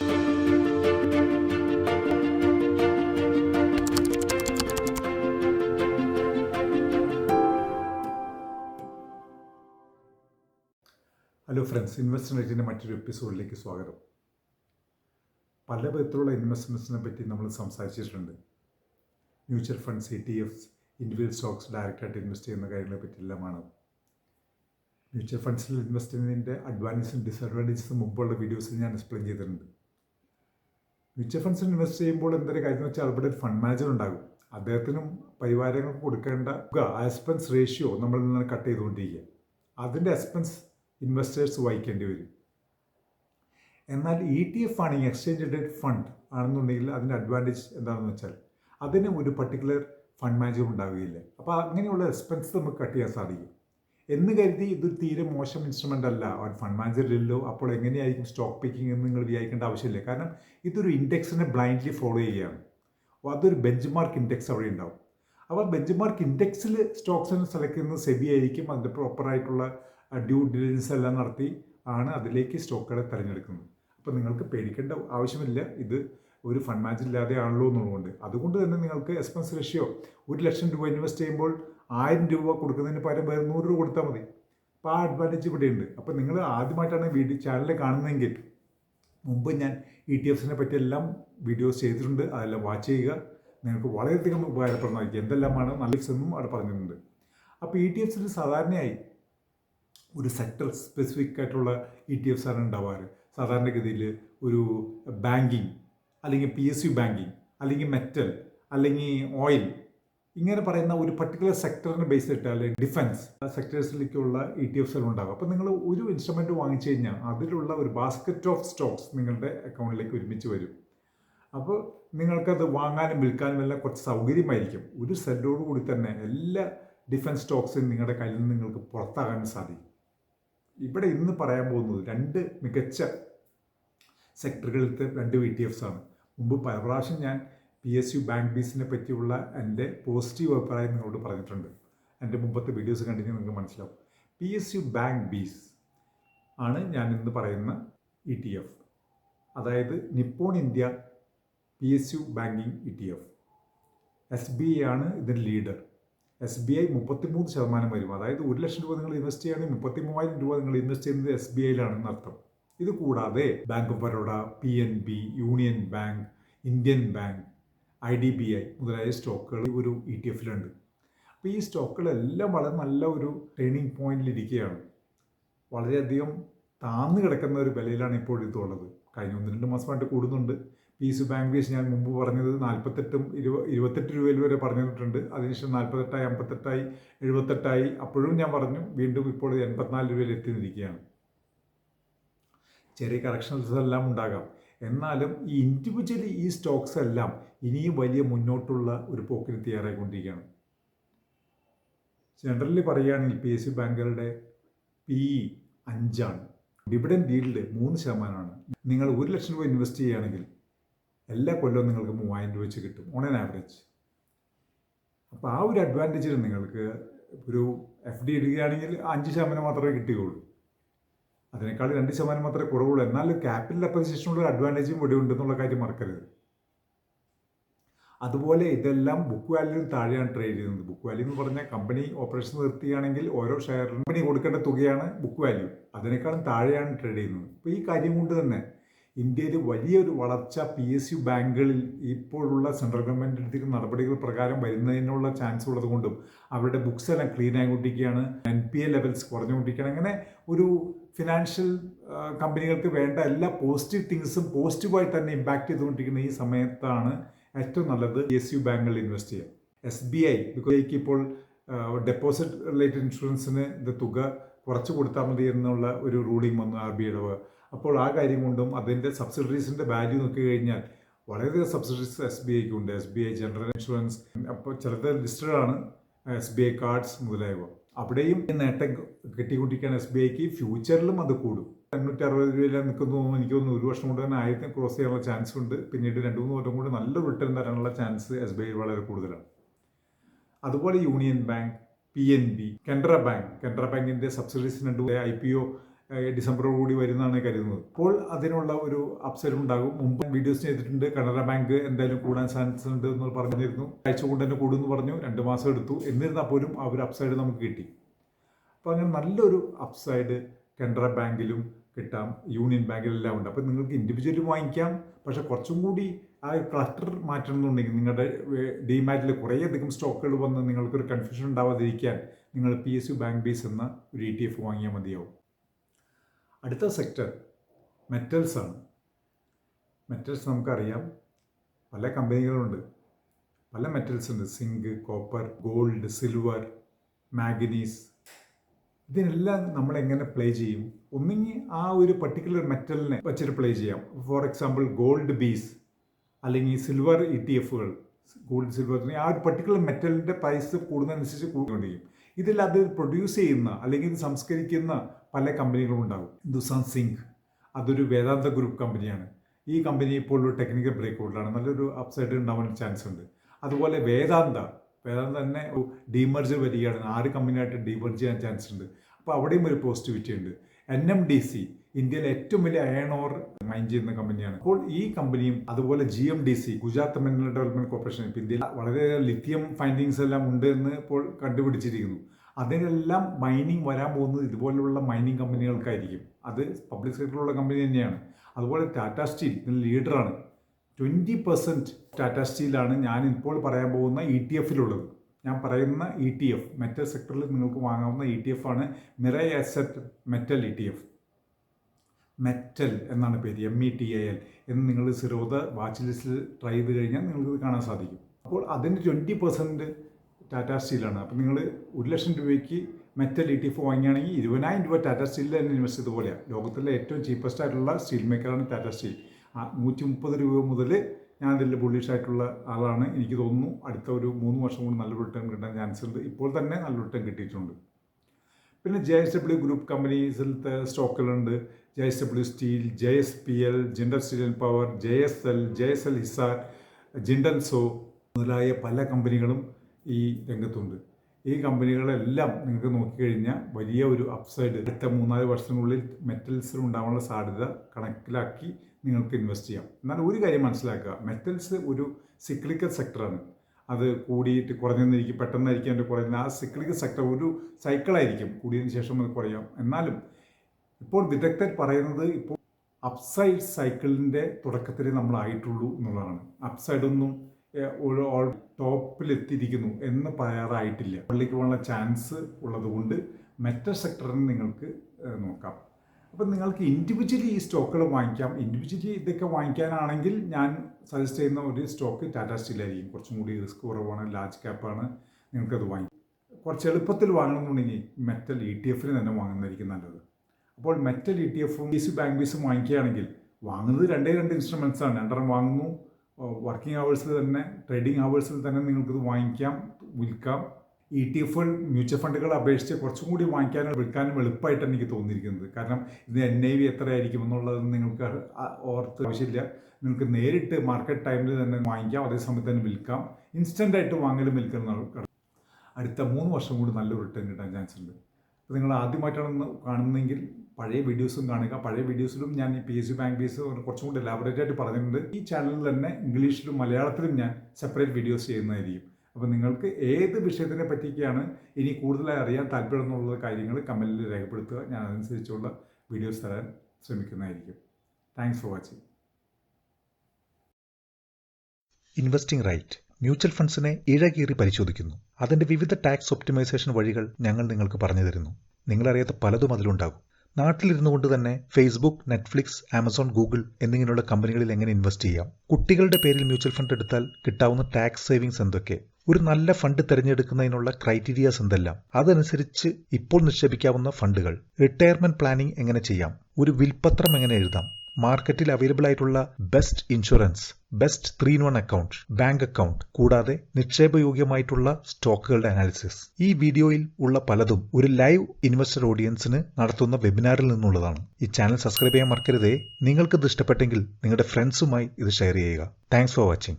Hello friends investment നെറ്റിന്റെ മറ്റൊരു എപ്പിസോഡിലേക്ക് സ്വാഗതം. പല വിധത്തിലുള്ള ഇൻവെസ്റ്റ്മെന്റ്സിനെ പറ്റി നമ്മൾ സംസാരിച്ചിട്ടുണ്ട്. Mutual funds E T Fs individual stocks ഡയറക്റ്റായിട്ട് ഇൻവെസ്റ്റ് ചെയ്യുന്ന കാര്യങ്ങളെ പറ്റിയെല്ലാമാണ് മ്യൂച്വൽ ഫണ്ട്സിൽ ഇൻവെസ്റ്റ് ചെയ്യുന്നതിന്റെ അഡ്വാന്റേജും ഡിസഡ്വാന്റേജസും മുമ്പുള്ള വീഡിയോസിൽ ഞാൻ എക്സ്പ്ലെയിൻ ചെയ്തിട്ടുണ്ട്. മ്യൂച്വൽ ഫണ്ട്സിൽ ഇൻവെസ്റ്റ് ചെയ്യുമ്പോൾ എന്തൊരു കാര്യം വെച്ചാൽ അവിടെ ഒരു ഫണ്ട് മാനേജർ ഉണ്ടാകും. അദ്ദേഹത്തിനും പരിവാരങ്ങൾക്ക് കൊടുക്കേണ്ട എക്സ്പെൻസ് റേഷ്യോ നമ്മളിൽ നിന്ന് കട്ട് ചെയ്തുകൊണ്ടിരിക്കുക. അതിന്റെ എക്സ്പെൻസ് ഇൻവെസ്റ്റേഴ്സ് വഹിക്കേണ്ടി വരും. എന്നാൽ ഇ ടി എഫ് ആണെങ്കിൽ എക്സ്ചേഞ്ച് ഡേറ്റ് ഫണ്ട് ആണെന്നുണ്ടെങ്കിൽ അതിന്റെ അഡ്വാന്റേജ് എന്താണെന്ന് വെച്ചാൽ അതിന് ഒരു പർട്ടിക്കുലർ ഫണ്ട് മാനേജർ ഉണ്ടാവുകയില്ല. അപ്പോൾ അങ്ങനെയുള്ള എക്സ്പെൻസ് നമുക്ക് കട്ട് ചെയ്യാൻ സാധിക്കും. എന്ന് കരുതി ഇതൊരു തീരെ മോശം ഇൻസ്ട്രുമെന്റ് അല്ല. ഒരു ഫണ്ട് മാനേജറിലല്ലോ അപ്പോൾ എങ്ങനെയായിരിക്കും സ്റ്റോക്ക് പിക്കിംഗ് എന്ന് നിങ്ങൾ വിചാരിക്കേണ്ട ആവശ്യമില്ല. കാരണം ഇതൊരു ഇൻഡെക്സിനെ ബ്ലൈൻഡ്ലി ഫോളോ ചെയ്യുകയാണ്. അപ്പോൾ അതൊരു ബെഞ്ച് മാർക്ക് ഇൻഡെക്സ് അവിടെ ഉണ്ടാവും. അപ്പോൾ ബെഞ്ച് മാർക്ക് ഇൻഡെക്സിൽ സ്റ്റോക്സിനെ സെലക്ട് ചെയ്യുന്നത് സെബി ആയിരിക്കും. അതിന്റെ പ്രോപ്പറായിട്ടുള്ള ഡ്യൂ ഡിലിജൻസ് എല്ലാം നടത്തി ആണ് അതിലേക്ക് സ്റ്റോക്കുകളെ തിരഞ്ഞെടുക്കുന്നത്. അപ്പോൾ നിങ്ങൾക്ക് പേടിക്കേണ്ട ആവശ്യമില്ല. ഇത് ഒരു ഫണ്ട് മാനേജർ ഇല്ലാതെ ആണല്ലോ എന്നുള്ളതുകൊണ്ട്. അതുകൊണ്ട് തന്നെ നിങ്ങൾക്ക് എക്സ്പെൻസ് റേഷ്യോ ഒരു ലക്ഷം രൂപ ഇൻവെസ്റ്റ് ചെയ്യുമ്പോൾ ആയിരം രൂപ കൊടുക്കുന്നതിന് പകരം വേറെ നൂറ് രൂപ കൊടുത്താൽ മതി. അപ്പോൾ ആ അഡ്വാന്റേജ് ഇവിടെയുണ്ട്. അപ്പോൾ നിങ്ങൾ ആദ്യമായിട്ടാണ് വീഡിയോ ചാനൽ കാണുന്നതെങ്കിൽ മുമ്പ് ഞാൻ ഇ ടി എഫ്സിനെ പറ്റിയെല്ലാം വീഡിയോസ് ചെയ്തിട്ടുണ്ട്. അതെല്ലാം വാച്ച് ചെയ്യുക. നിങ്ങൾക്ക് വളരെയധികം ഉപകാരപ്രദമായിരിക്കും. എന്തെല്ലാമാണ് നല്ല സെന്നും അവിടെ പറഞ്ഞിട്ടുണ്ട്. അപ്പോൾ ഇ ടി എഫ്സിൽ സാധാരണയായി ഒരു സെക്ടർ സ്പെസിഫിക് ആയിട്ടുള്ള ഇ ടി എഫ്സ് ആണ് ഉണ്ടാവാറ്. സാധാരണഗതിയിൽ ഒരു ബാങ്കിങ് അല്ലെങ്കിൽ പി എസ് യു ബാങ്കിങ് അല്ലെങ്കിൽ മെറ്റൽ അല്ലെങ്കിൽ ഓയിൽ ഇങ്ങനെ പറയുന്ന ഒരു പർട്ടിക്കുലർ സെക്ടറിനെ ബേസ് ചെയ്തിട്ട് അല്ലെങ്കിൽ ഡിഫൻസ് സെക്ടേഴ്സിലേക്കുള്ള ഇ ടി എഫ്സുകൾ ഉണ്ടാകും അപ്പോൾ നിങ്ങൾ ഒരു ഇൻസ്ട്രുമെന്റ് വാങ്ങിച്ചു കഴിഞ്ഞാൽ അതിലുള്ള ഒരു ബാസ്ക്കറ്റ് ഓഫ് സ്റ്റോക്സ് നിങ്ങളുടെ അക്കൗണ്ടിലേക്ക് ഒരുമിച്ച് വരും. അപ്പോൾ നിങ്ങൾക്കത് വാങ്ങാനും വിൽക്കാനും എല്ലാം കുറച്ച് സൗകര്യമായിരിക്കും. ഒരു സെല്ലോട് കൂടി തന്നെ എല്ലാ ഡിഫൻസ് സ്റ്റോക്സും നിങ്ങളുടെ കയ്യിൽ നിന്ന് നിങ്ങൾക്ക് പുറത്താകാൻ സാധിക്കും. ഇവിടെ ഇന്ന് പറയാൻ പോകുന്നത് രണ്ട് മികച്ച സെക്ടറുകളിലത്തെ രണ്ട് വി ടി എഫ്സ് ആണ്. മുമ്പ് പല പ്രാവശ്യം ഞാൻ പി എസ് യു ബാങ്ക് ബീസിനെ പറ്റിയുള്ള എന്റെ പോസിറ്റീവ് അഭിപ്രായം നിങ്ങളോട് പറഞ്ഞിട്ടുണ്ട്. എന്റെ മുമ്പത്തെ വീഡിയോസ് കണ്ടിട്ട് നിങ്ങൾക്ക് മനസ്സിലാവും. P S U bank bees ആണ് ഞാൻ ഇന്ന് പറയുന്ന ഇ ടി എഫ് അതായത് Nippon India P S U banking E T F S B I ആണ് ഇതിന്റെ ലീഡർ എസ് ബി ഐ മുപ്പത്തിമൂന്ന് ശതമാനം വരും. അതായത് ഒരു ലക്ഷം രൂപ നിങ്ങൾ ഇൻവെസ്റ്റ് ചെയ്യുകയാണെങ്കിൽ മുപ്പത്തി മൂവായിരം രൂപ നിങ്ങൾ ഇൻവെസ്റ്റ് ചെയ്യുന്നത് എസ് ബി ഐയിലാണെന്ന് അർത്ഥം ഇത് കൂടാതെ Bank of Baroda P N B Union Bank Indian Bank I D B I മുതലായ സ്റ്റോക്കുകൾ ഒരു ഇ ടി എഫിലുണ്ട് അപ്പോൾ ഈ സ്റ്റോക്കുകളെല്ലാം വളരെ നല്ല ഒരു ട്രെയിനിങ് പോയിന്റിലിരിക്കുകയാണ്. വളരെയധികം താന്നു കിടക്കുന്ന ഒരു വിലയിലാണ് ഇപ്പോൾ ഇതുള്ളത് കഴിഞ്ഞ ഒന്ന് രണ്ട് മാസമായിട്ട് കൂടുന്നുണ്ട്. പീസ് ബാങ്ക് വെച്ച് ഞാൻ മുമ്പ് പറഞ്ഞത് നാൽപ്പത്തെട്ടും ഇരുപ ഇരുപത്തെട്ട് രൂപയിൽ വരെ പറഞ്ഞിട്ടുണ്ട്. അതിനുശേഷം നാൽപ്പത്തെട്ടായി അമ്പത്തെട്ടായി എഴുപത്തെട്ടായി. അപ്പോഴും ഞാൻ പറഞ്ഞു വീണ്ടും ഇപ്പോൾ എൺപത്തിനാല് രൂപയിൽ എത്തി നിൽക്കുകയാണ് ചെറിയ കറക്ഷൻസ് എല്ലാം ഉണ്ടാകാം. എന്നാലും ഈ ഇൻഡിവിജ്വലി ഈ സ്റ്റോക്സ് എല്ലാം ഇനിയും വലിയ മുന്നോട്ടുള്ള ഒരു പോക്കിന് തയ്യാറായിക്കൊണ്ടിരിക്കുകയാണ്. ജനറലി പറയുകയാണെങ്കിൽ പി എസ് സി ബാങ്കുകളുടെ പി ഇ അഞ്ചാണ്. ഡിവിഡൻ ഡീൽഡ് മൂന്ന് ശതമാനമാണ്. നിങ്ങൾ ഒരു ലക്ഷം രൂപ ഇൻവെസ്റ്റ് ചെയ്യുകയാണെങ്കിൽ എല്ലാ കൊല്ലവും നിങ്ങൾക്ക് മൂവായിരം രൂപ വെച്ച് കിട്ടും ഓൺ ആൻ ആവറേജ് അപ്പോൾ ആ ഒരു അഡ്വാന്റേജിൽ നിങ്ങൾക്ക് ഒരു എഫ് ഡി ഇടുകയാണെങ്കിൽ അഞ്ച് ശതമാനം മാത്രമേ കിട്ടുകയുള്ളൂ. അതിനേക്കാൾ രണ്ട് ശതമാനം മാത്രമേ കുറവുള്ളൂ. എന്നാൽ ക്യാപിറ്റൽ അപ്രീസിയേഷനുള്ള ഒരു അഡ്വാന്റേജും ഇവിടെ ഉണ്ടെന്നുള്ള കാര്യം മറക്കരുത്. അതുപോലെ ഇതെല്ലാം ബുക്ക് വാല്യൂ താഴെയാണ് ട്രേഡ് ചെയ്യുന്നത്. ബുക്ക് വാല്യൂ എന്ന് പറഞ്ഞാൽ കമ്പനി ഓപ്പറേഷൻ നിർത്തിയാണെങ്കിൽ ഓരോ ഷെയറിനും കമ്പനി കൊടുക്കേണ്ട തുകയാണ് ബുക്ക് വാല്യൂ അതിനേക്കാളും താഴെയാണ് ട്രേഡ് ചെയ്യുന്നത്. അപ്പോൾ ഈ കാര്യം കൊണ്ട് തന്നെ ഇന്ത്യയിൽ വലിയൊരു വളർച്ച പി എസ് യു ബാങ്കുകളിൽ ഇപ്പോഴുള്ള സെൻട്രൽ ഗവൺമെന്റ് എടുത്തിരിക്കുന്ന നടപടികൾ പ്രകാരം വരുന്നതിനുള്ള ചാൻസ് ഉള്ളത് കൊണ്ടും അവരുടെ ബുക്സ് എല്ലാം ക്ലീൻ ആയിക്കൊണ്ടിരിക്കുകയാണ്. എൻ പി എ ലെവൽസ് കുറഞ്ഞുകൊണ്ടിരിക്കുകയാണ്. അങ്ങനെ ഒരു ഫിനാൻഷ്യൽ കമ്പനികൾക്ക് വേണ്ട എല്ലാ പോസിറ്റീവ് തിങ്സും പോസിറ്റീവായി തന്നെ ഇമ്പാക്ട് ചെയ്തുകൊണ്ടിരിക്കുന്ന ഈ സമയത്താണ് ഏറ്റവും നല്ലത് എസ് യു ബാങ്കുകളിൽ ഇൻവെസ്റ്റ് ചെയ്യാം എസ് ബി ഐ ബിക്കോസ് ഇപ്പോൾ ഡെപ്പോസിറ്റ് റിലേറ്റഡ് ഇൻഷുറൻസിന് ഇത് തുക കുറച്ച് കൊടുത്താൽ മതി എന്നുള്ള ഒരു റൂളിംഗ് വന്നു ആർ ബി ഐയുടെ അപ്പോൾ ആ കാര്യം കൊണ്ടും അതിന്റെ സബ്സിഡറീസിന്റെ വാല്യൂ നോക്കി കഴിഞ്ഞാൽ വളരെയധികം സബ്സിഡീസ് എസ് ബി ഐക്ക് ഉണ്ട്. S B I general insurance അപ്പോൾ ചിലത് ലിസ്റ്റഡ് ആണ് എസ് ബി ഐ കാർഡ്സ് മുതലായവ. അവിടെയും നേട്ടം കിട്ടിക്കൊണ്ടിരിക്കുകയാണ് എസ് ബി ഐക്ക്. ഫ്യൂച്ചറിലും അത് കൂടും. എണ്ണൂറ്റി അറുപത് രൂപയിലാണ് നിൽക്കുന്നു എനിക്ക് തോന്നുന്നു. ഒരു വർഷം കൊണ്ട് തന്നെ ആയിരത്തിന് ക്രോസ് ചെയ്യാനുള്ള ചാൻസ് ഉണ്ട്. പിന്നീട് രണ്ട് മൂന്ന് വർഷം കൂടി നല്ല റിട്ടേൺ തരാനുള്ള ചാൻസ് എസ് ബി ഐ വളരെ കൂടുതലാണ്. അതുപോലെ Union Bank P N B Canara Bank. Canara ബാങ്കിന്റെ സബ്സിഡീസ് രണ്ട് ഐ പി ഒ ഏഹ്, ഡിസംബറോടുകൂടി വരുന്നതാണ് കരുതുന്നത്. അപ്പോൾ അതിനുള്ള ഒരു അപ്സൈഡ് ഉണ്ടാകും. മുമ്പ് വീഡിയോസ് ചെയ്തിട്ടുണ്ട്. കനറ ബാങ്ക് എന്തായാലും കൂടാൻ ചാൻസ് ഉണ്ട് എന്ന് പറഞ്ഞിരുന്നു. ആഴ്ച കൊണ്ട് തന്നെ കൂടുമെന്ന് പറഞ്ഞു. രണ്ട് മാസം എടുത്തു. എന്നിരുന്നാൽ പോലും ആ ഒരു അപ്സൈഡ് നമുക്ക് കിട്ടി. അപ്പോൾ അങ്ങനെ നല്ലൊരു അപ്സൈഡ് കനറ ബാങ്കിലും കിട്ടാം. യൂണിയൻ ബാങ്കിലെല്ലാം ഉണ്ട്. അപ്പോൾ നിങ്ങൾക്ക് ഇൻഡിവിജ്വലി വാങ്ങിക്കാം. പക്ഷേ കുറച്ചും കൂടി ആ ക്ലസ്റ്റർ മാറ്റണമെന്നുണ്ടെങ്കിൽ നിങ്ങളുടെ ഡിമാറ്റിൽ കുറേയധികം സ്റ്റോക്കുകൾ വന്ന് നിങ്ങൾക്കൊരു കൺഫ്യൂഷൻ ഉണ്ടാവാതിരിക്കാൻ നിങ്ങൾ P S U bank bees എന്ന ഒരു ഇ ടി എഫ് വാങ്ങിയാൽ മതിയാവും. അടുത്ത സെക്ടർ മെറ്റൽസ് ആണ്. മെറ്റൽസ് നമുക്കറിയാം. പല കമ്പനികളുണ്ട്. പല മെറ്റൽസ് ഉണ്ട്. Zinc copper gold silver manganese ഇതിനെല്ലാം നമ്മൾ എങ്ങനെ പ്ലേ ചെയ്യും? ഒന്നെങ്കിൽ ആ ഒരു പർട്ടിക്കുലർ മെറ്റലിനെ വെച്ചിട്ട് പ്ലേ ചെയ്യാം. ഫോർ എക്സാമ്പിൾ ഗോൾഡ് ബീസ് അല്ലെങ്കിൽ സിൽവർ ഇ ടി എഫുകൾ ഗോൾഡ് സിൽവർ ആ ഒരു പർട്ടിക്കുലർ മെറ്റലിന്റെ പ്രൈസ് കൂടുന്നതനുസരിച്ച് കൂടിക്കൊണ്ടിരിക്കും ഇതിൽ അത് പ്രൊഡ്യൂസ് ചെയ്യുന്ന അല്ലെങ്കിൽ സംസ്കരിക്കുന്ന പല കമ്പനികളും ഉണ്ടാകും. ഹിന്ദുസാൻ സിങ്ക് അതൊരു വേദാന്ത ഗ്രൂപ്പ് കമ്പനിയാണ്. ഈ കമ്പനി ഇപ്പോൾ ഒരു ടെക്നിക്കൽ ബ്രേക്ക് ഔട്ടിലാണ് നല്ലൊരു അപ്സൈഡ് ഉണ്ടാവാൻ ചാൻസ് ഉണ്ട്. അതുപോലെ വേദാന്ത വേദാന്ത തന്നെ ഡീമർജ് വരികയാണ്. ആറ് കമ്പനിയായിട്ട് ഡീമർജ് ചെയ്യാൻ ചാൻസ് ഉണ്ട്. അപ്പോൾ അവിടെയും ഒരു പോസിറ്റിവിറ്റി ഉണ്ട്. എൻ എം ഡി സി ഇന്ത്യയിലെ ഏറ്റവും വലിയ അയൺ ഓർ മൈൻ ചെയ്യുന്ന കമ്പനിയാണ്. അപ്പോൾ ഈ കമ്പനിയും അതുപോലെ G M D C Gujarat mineral development corporation ഇന്ത്യയിൽ വളരെയധികം ലിഥിയം ഫൈൻഡിങ്സ് എല്ലാം ഉണ്ട് എന്ന് ഇപ്പോൾ കണ്ടുപിടിച്ചിരിക്കുന്നു. അതിനെല്ലാം മൈനിങ് വരാൻ പോകുന്നത് ഇതുപോലുള്ള മൈനിങ് കമ്പനികൾക്കായിരിക്കും അത് പബ്ലിക് സെക്ടറിലുള്ള കമ്പനി തന്നെയാണ്. അതുപോലെ ടാറ്റ സ്റ്റീൽ ഇതിൽ ലീഡറാണ് ട്വന്റി പെർസെന്റ് ടാറ്റ സ്റ്റീലാണ് ഞാൻ ഇപ്പോൾ പറയാൻ പോകുന്ന ഇ ടി എഫിലുള്ളത് ഞാൻ പറയുന്ന ഇ ടി എഫ് മെറ്റൽ സെക്ടറിൽ നിങ്ങൾക്ക് വാങ്ങാവുന്ന ഇ ടി എഫ് ആണ് Mirae Asset metal E T F metal എന്നാണ് പേര് M E T A L എന്ന് നിങ്ങൾ സിറോദ വാച്ച് ലിസ്റ്റിൽ ട്രൈ ചെയ്ത് കഴിഞ്ഞാൽ നിങ്ങൾക്ക് കാണാൻ സാധിക്കും. അപ്പോൾ അതിന്റെ ട്വന്റി പെർസെന്റ് ടാറ്റ സ്റ്റീലാണ് അപ്പോൾ നിങ്ങൾ ഒരു ലക്ഷം രൂപയ്ക്ക് മെറ്റൽ ഇ ടി എഫ് വാങ്ങുകയാണെങ്കിൽ ഇരുപതിനായിരം രൂപ ടാറ്റ സ്റ്റീലിൽ തന്നെ ഇൻവെസ്റ്റ് ചെയ്ത പോലെയാണ് ലോകത്തിലെ ഏറ്റവും ചീപ്പസ്റ്റ് ആയിട്ടുള്ള സ്റ്റീൽ മേക്കറാണ് ടാറ്റ സ്റ്റീൽ ആ നൂറ്റി മുപ്പത് രൂപ മുതൽ ഞാൻ അതിൽ ബുള്ളിഷ് ആയിട്ടുള്ള ആളാണ്. എനിക്ക് തോന്നുന്നു അടുത്ത ഒരു മൂന്ന് വർഷം കൊണ്ട് നല്ല റിട്ടേൺ കിട്ടാൻ ചാൻസ് ഉണ്ട്. ഇപ്പോൾ തന്നെ നല്ല റിട്ടേൺ കിട്ടിയിട്ടുണ്ട്. പിന്നെ ജെ എസ് ഡബ്ല്യു ഗ്രൂപ്പ് കമ്പനീസിലത്തെ സ്റ്റോക്കുകളുണ്ട് J S W steel J S P L Jindal steel and power J S L J S L Hisar Jindal saw മുതലായ പല കമ്പനികളും ഈ രംഗത്തുണ്ട്. ഈ കമ്പനികളെല്ലാം നിങ്ങൾക്ക് നോക്കിക്കഴിഞ്ഞാൽ വലിയ ഒരു അപ്സൈഡ് അടുത്ത മൂന്നാൽ വർഷത്തിനുള്ളിൽ മെറ്റൽസിൽ ഉണ്ടാവാനുള്ള സാധ്യത കണക്കിലാക്കി നിങ്ങൾക്ക് ഇൻവെസ്റ്റ് ചെയ്യാം. എന്നാൽ ഒരു കാര്യം മനസ്സിലാക്കുക. മെറ്റൽസ് ഒരു സിക്ലിക്കൽ സെക്ടറാണ് അത് കൂടിയിട്ട് കുറഞ്ഞെന്നിരിക്കും പെട്ടെന്നായിരിക്കും അതിന്റെ കുറയുന്ന ആ സിക്ലിക്കൽ സെക്ടർ ഒരു സൈക്കിളായിരിക്കും കൂടിയതിന് ശേഷം അത് കുറയാം. എന്നാലും ഇപ്പോൾ വിദഗ്ധർ പറയുന്നത് ഇപ്പോൾ അപ്സൈഡ് സൈക്കിളിന്റെ തുടക്കത്തിൽ നമ്മളായിട്ടുള്ളൂ എന്നുള്ളതാണ്. അപ്സൈഡ് ടോപ്പിലെത്തിയിരിക്കുന്നു എന്ന് പറയാറായിട്ടില്ല. മുകളിലേക്ക് പോകാനുള്ള ചാൻസ് ഉള്ളതുകൊണ്ട് മെറ്റൽ സെക്ടറിന് നിങ്ങൾക്ക് നോക്കാം. അപ്പം നിങ്ങൾക്ക് ഇൻഡിവിജ്വലി ഈ സ്റ്റോക്കുകൾ വാങ്ങിക്കാം. ഇൻഡിവിജ്വലി ഇതൊക്കെ വാങ്ങിക്കാനാണെങ്കിൽ ഞാൻ സജസ്റ്റ് ചെയ്യുന്ന ഒരു സ്റ്റോക്ക് ടാറ്റ സ്റ്റീലായിരിക്കും കുറച്ചും കൂടി റിസ്ക് കുറവാണ് ലാർജ് ക്യാപ്പാണ് നിങ്ങൾക്കത് വാങ്ങിക്കാം. കുറച്ച് എളുപ്പത്തിൽ വാങ്ങണമെന്നുണ്ടെങ്കിൽ മെറ്റൽ ഇ ടി എഫിന് തന്നെ വാങ്ങുന്നതായിരിക്കും നല്ലത്. അപ്പോൾ മെറ്റൽ ഇ ടി എഫും ബി സി ബാങ്ക് ബീസും വാങ്ങിക്കുകയാണെങ്കിൽ വാങ്ങുന്നത് രണ്ടേ രണ്ട് ഇൻസ്ട്രുമെൻസാണ് രണ്ടെണ്ണം വാങ്ങുന്നു വർക്കിംഗ് അവേഴ്സിൽ തന്നെ ട്രേഡിംഗ് അവേഴ്സിൽ തന്നെ നിങ്ങൾക്കിത് വാങ്ങിക്കാം വിൽക്കാം. ഇ ടി എഫുകൾ മ്യൂച്വൽ ഫണ്ടുകൾ അപേക്ഷിച്ച് കുറച്ചും കൂടി വാങ്ങിക്കാനും വിൽക്കാനും എളുപ്പമായിട്ടാണ് എനിക്ക് തോന്നിയിരിക്കുന്നത്. കാരണം ഇത് എൻ ഐ വി എത്രയായിരിക്കും എന്നുള്ളത് നിങ്ങൾക്ക് ഓർത്ത് ആവശ്യമില്ല. നിങ്ങൾക്ക് നേരിട്ട് മാർക്കറ്റ് ടൈമിൽ തന്നെ വാങ്ങിക്കാം അതേസമയത്ത് തന്നെ വിൽക്കാം. ഇൻസ്റ്റന്റ് ആയിട്ട് വാങ്ങലും വിൽക്കുന്ന അടുത്ത മൂന്ന് വർഷം കൂടി നല്ലൊരു റിട്ടേൺ കിട്ടാൻ ചാൻസ് ഉണ്ട്. അപ്പോൾ നിങ്ങൾ ആദ്യമായിട്ടാണ് കാണുന്നതെങ്കിൽ പഴയ വീഡിയോസും കാണുക. പഴയ വീഡിയോസിലും ഞാൻ ഈ P S C bank bees കുറച്ചും കൂടി എലാബറേറ്റ് ആയിട്ട് പറഞ്ഞിട്ടുണ്ട്. ഈ ചാനലിൽ തന്നെ ഇംഗ്ലീഷിലും മലയാളത്തിലും ഞാൻ സെപ്പറേറ്റ് വീഡിയോസ് ചെയ്യുന്നതായിരിക്കും. അപ്പോൾ നിങ്ങൾക്ക് ഏത് വിഷയത്തിനെ പറ്റിയൊക്കെയാണ് ഇനി കൂടുതലായി അറിയാൻ താല്പര്യം എന്നുള്ള കാര്യങ്ങൾ കമന്റിൽ രേഖപ്പെടുത്തുക. ഞാൻ അതനുസരിച്ചുള്ള വീഡിയോസ് തരാൻ ശ്രമിക്കുന്നതായിരിക്കും. Thanks for watching investing right mutual ഫണ്ട്സിനെ ഇഴകീറി പരിശോധിക്കുന്നു. അതിന്റെ വിവിധ ടാക്സ് ഒപ്റ്റിമൈസേഷൻ വഴികൾ ഞങ്ങൾ നിങ്ങൾക്ക് പറഞ്ഞു തരുന്നു. നിങ്ങളറിയാത്ത പലതും അതിലുണ്ടാകും. നാട്ടിലിരുന്നു കൊണ്ട് തന്നെ ഫേസ്ബുക്ക് നെറ്റ്ഫ്ലിക്സ് ആമസോൺ ഗൂഗിൾ എന്നിങ്ങനെയുള്ള കമ്പനികളിൽ എങ്ങനെ ഇൻവെസ്റ്റ് ചെയ്യാം? കുട്ടികളുടെ പേരിൽ മ്യൂച്വൽ ഫണ്ട് എടുത്താൽ കിട്ടാവുന്ന ടാക്സ് സേവിങ്സ് എന്തൊക്കെ? ഒരു നല്ല ഫണ്ട് തിരഞ്ഞെടുക്കുന്നതിനുള്ള ക്രൈറ്റീരിയാസ് എന്തെല്ലാം? അതനുസരിച്ച് ഇപ്പോൾ നിക്ഷേപിക്കാവുന്ന ഫണ്ടുകൾ റിട്ടയർമെന്റ് പ്ലാനിംഗ് എങ്ങനെ ചെയ്യാം? ഒരു വിൽപത്രം എങ്ങനെ എഴുതാം? മാർക്കറ്റിൽ അവൈലബിൾ ആയിട്ടുള്ള best insurance best three in one account bank account കൂടാതെ നിക്ഷേപയോഗ്യമായിട്ടുള്ള സ്റ്റോക്കുകളുടെ അനാലിസിസ് ഈ വീഡിയോയിൽ ഉള്ള പലതും ഒരു ലൈവ് ഇൻവെസ്റ്റർ ഓഡിയൻസിന് നടത്തുന്ന വെബിനാറിൽ നിന്നുള്ളതാണ്. ഈ ചാനൽ സബ്സ്ക്രൈബ് ചെയ്യാൻ മറക്കരുതേ. നിങ്ങൾക്ക് ഇത് ഇഷ്ടപ്പെട്ടെങ്കിൽ നിങ്ങളുടെ ഫ്രണ്ട്സുമായി ഇത് ഷെയർ ചെയ്യുക. Thanks for watching